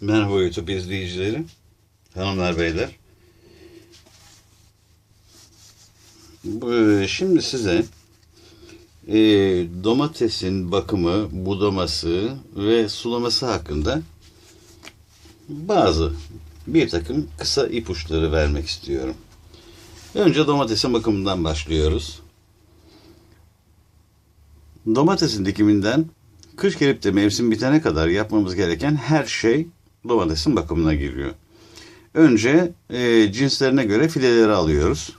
Merhaba YouTube izleyicileri, hanımlar beyler. Şimdi size e, domatesin bakımı, budaması ve sulaması hakkında bazı bir takım kısa ipuçları vermek istiyorum. Önce domatesin bakımından başlıyoruz. Domatesin dikiminden kış gelip de mevsim bitene kadar yapmamız gereken her şey domatesin bakımına giriyor. Önce e, cinslerine göre fileleri alıyoruz.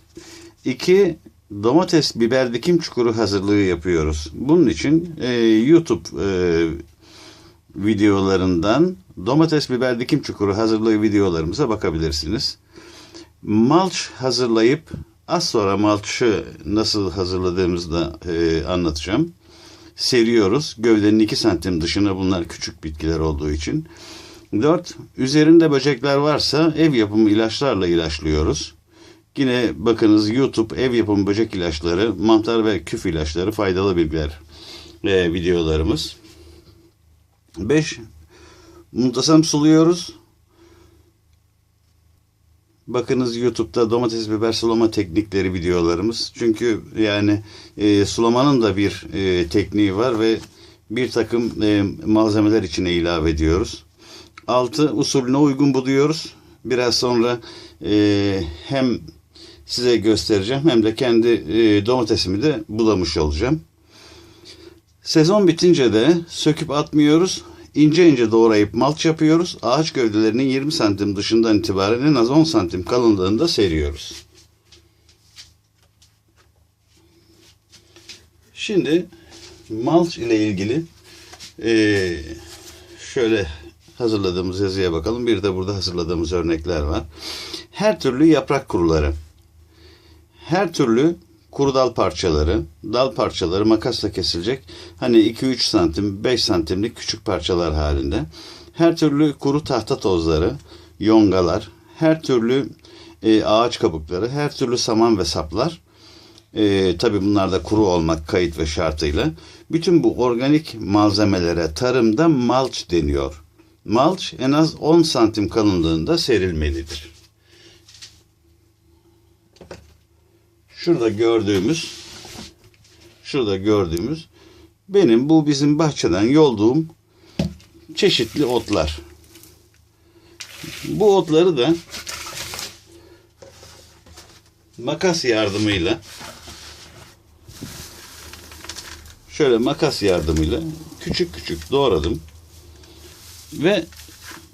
İki, domates biber dikim çukuru hazırlığı yapıyoruz. Bunun için e, YouTube e, videolarından domates biber dikim çukuru hazırlığı videolarımıza bakabilirsiniz. Malç hazırlayıp az sonra malçı nasıl hazırladığımızı da e, anlatacağım. Seriyoruz. Gövdenin 2 santim dışına bunlar küçük bitkiler olduğu için. 4. Üzerinde böcekler varsa ev yapımı ilaçlarla ilaçlıyoruz. Yine bakınız YouTube ev yapımı böcek ilaçları, mantar ve küf ilaçları faydalı bilgiler e, videolarımız. 5. Muntasam suluyoruz. Bakınız YouTube'da domates biber sulama teknikleri videolarımız. Çünkü yani e, sulamanın da bir e, tekniği var ve bir takım e, malzemeler içine ilave ediyoruz. 6. Usulüne uygun buluyoruz. Biraz sonra e, hem size göstereceğim hem de kendi e, domatesimi de bulamış olacağım. Sezon bitince de söküp atmıyoruz. İnce ince doğrayıp malç yapıyoruz. Ağaç gövdelerinin 20 santim dışından itibaren en az 10 santim kalınlığında seriyoruz. Şimdi malç ile ilgili eee, şöyle hazırladığımız yazıya bakalım. Bir de burada hazırladığımız örnekler var. Her türlü yaprak kuruları, her türlü kuru dal parçaları, dal parçaları makasla kesilecek. Hani 2-3 santim, 5 santimlik küçük parçalar halinde. Her türlü kuru tahta tozları, yongalar, her türlü e, ağaç kabukları, her türlü saman ve saplar. E, tabii bunlar da kuru olmak kayıt ve şartıyla. Bütün bu organik malzemelere tarımda malç deniyor. Malç en az 10 santim kalınlığında serilmelidir. Şurada gördüğümüz şurada gördüğümüz benim bu bizim bahçeden yolduğum çeşitli otlar. Bu otları da makas yardımıyla şöyle makas yardımıyla küçük küçük doğradım ve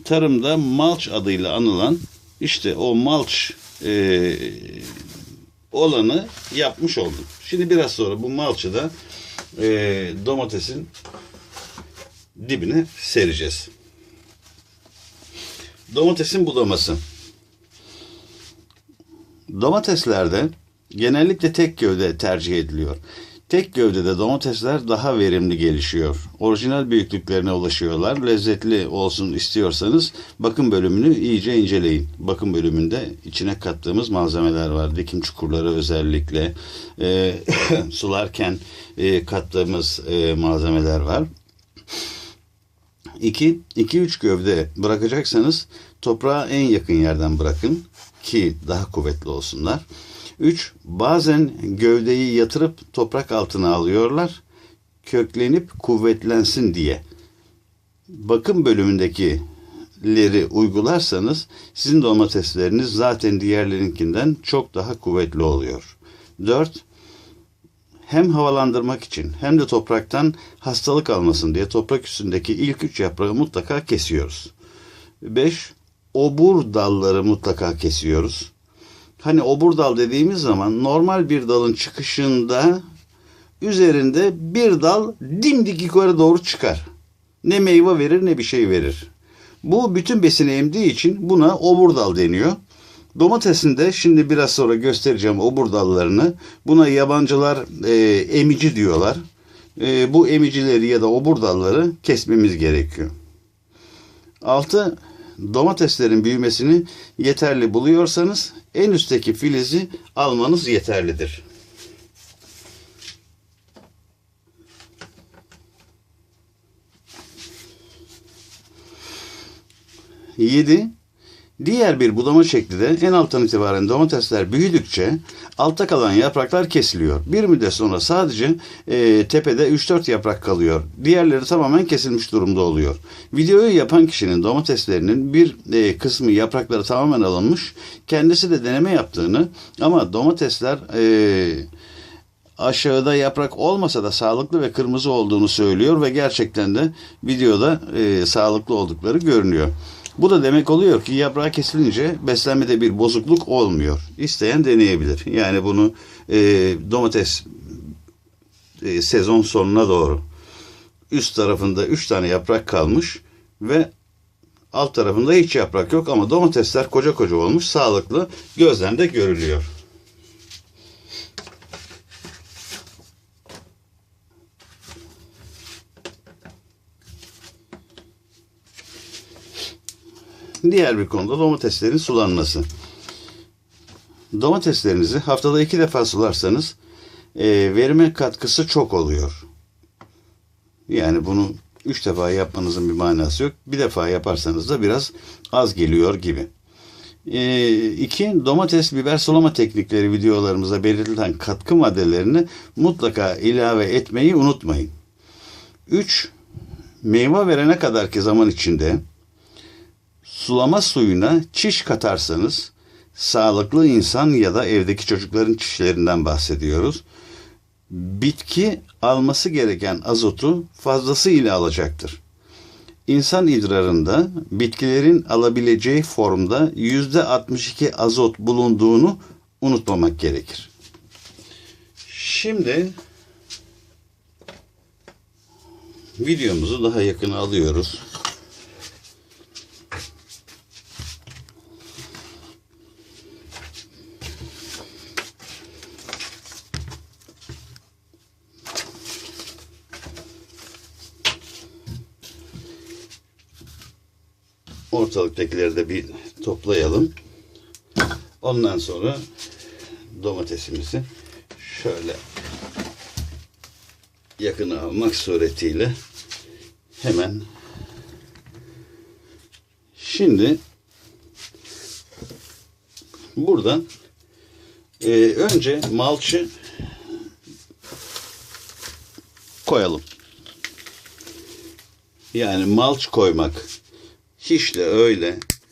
tarımda malç adıyla anılan işte o malç e, olanı yapmış oldum. Şimdi biraz sonra bu malçı da e, domatesin dibine sereceğiz. Domatesin budaması. Domateslerde genellikle tek gövde tercih ediliyor. Tek gövdede domatesler daha verimli gelişiyor. Orijinal büyüklüklerine ulaşıyorlar. Lezzetli olsun istiyorsanız bakım bölümünü iyice inceleyin. Bakım bölümünde içine kattığımız malzemeler var. Dikim çukurları özellikle e, sularken e, kattığımız e, malzemeler var. 2 2-3 gövde bırakacaksanız toprağa en yakın yerden bırakın ki daha kuvvetli olsunlar. 3. Bazen gövdeyi yatırıp toprak altına alıyorlar. Köklenip kuvvetlensin diye. Bakım bölümündekileri uygularsanız sizin domatesleriniz zaten diğerlerinkinden çok daha kuvvetli oluyor. 4 hem havalandırmak için hem de topraktan hastalık almasın diye toprak üstündeki ilk üç yaprağı mutlaka kesiyoruz. 5. Obur dalları mutlaka kesiyoruz. Hani obur dal dediğimiz zaman normal bir dalın çıkışında üzerinde bir dal dimdik yukarı doğru çıkar. Ne meyve verir ne bir şey verir. Bu bütün besini emdiği için buna obur dal deniyor. Domatesin de şimdi biraz sonra göstereceğim obur dallarını. Buna yabancılar e, emici diyorlar. E, bu emicileri ya da obur dalları kesmemiz gerekiyor. 6. Domateslerin büyümesini yeterli buluyorsanız en üstteki filizi almanız yeterlidir. 7. Diğer bir budama şekli de en alttan itibaren domatesler büyüdükçe altta kalan yapraklar kesiliyor. Bir müddet sonra sadece e, tepede 3-4 yaprak kalıyor. Diğerleri tamamen kesilmiş durumda oluyor. Videoyu yapan kişinin domateslerinin bir e, kısmı yaprakları tamamen alınmış. Kendisi de deneme yaptığını ama domatesler e, aşağıda yaprak olmasa da sağlıklı ve kırmızı olduğunu söylüyor ve gerçekten de videoda e, sağlıklı oldukları görünüyor. Bu da demek oluyor ki yaprağı kesilince beslenmede bir bozukluk olmuyor. İsteyen deneyebilir. Yani bunu e, domates e, sezon sonuna doğru üst tarafında 3 tane yaprak kalmış ve alt tarafında hiç yaprak yok ama domatesler koca koca olmuş, sağlıklı, gözden de görülüyor. Diğer bir konuda domateslerin sulanması. Domateslerinizi haftada iki defa sularsanız e, verime katkısı çok oluyor. Yani bunu üç defa yapmanızın bir manası yok. Bir defa yaparsanız da biraz az geliyor gibi. E, iki, domates biber sulama teknikleri videolarımıza belirtilen katkı maddelerini mutlaka ilave etmeyi unutmayın. Üç, meyve verene kadarki zaman içinde sulama suyuna çiş katarsanız sağlıklı insan ya da evdeki çocukların çişlerinden bahsediyoruz. Bitki alması gereken azotu fazlasıyla alacaktır. İnsan idrarında bitkilerin alabileceği formda yüzde 62 azot bulunduğunu unutmamak gerekir. Şimdi videomuzu daha yakına alıyoruz. Ortalıktakileri de bir toplayalım. Ondan sonra domatesimizi şöyle yakına almak suretiyle hemen şimdi buradan e, önce malçı koyalım. Yani malç koymak hiç de öyle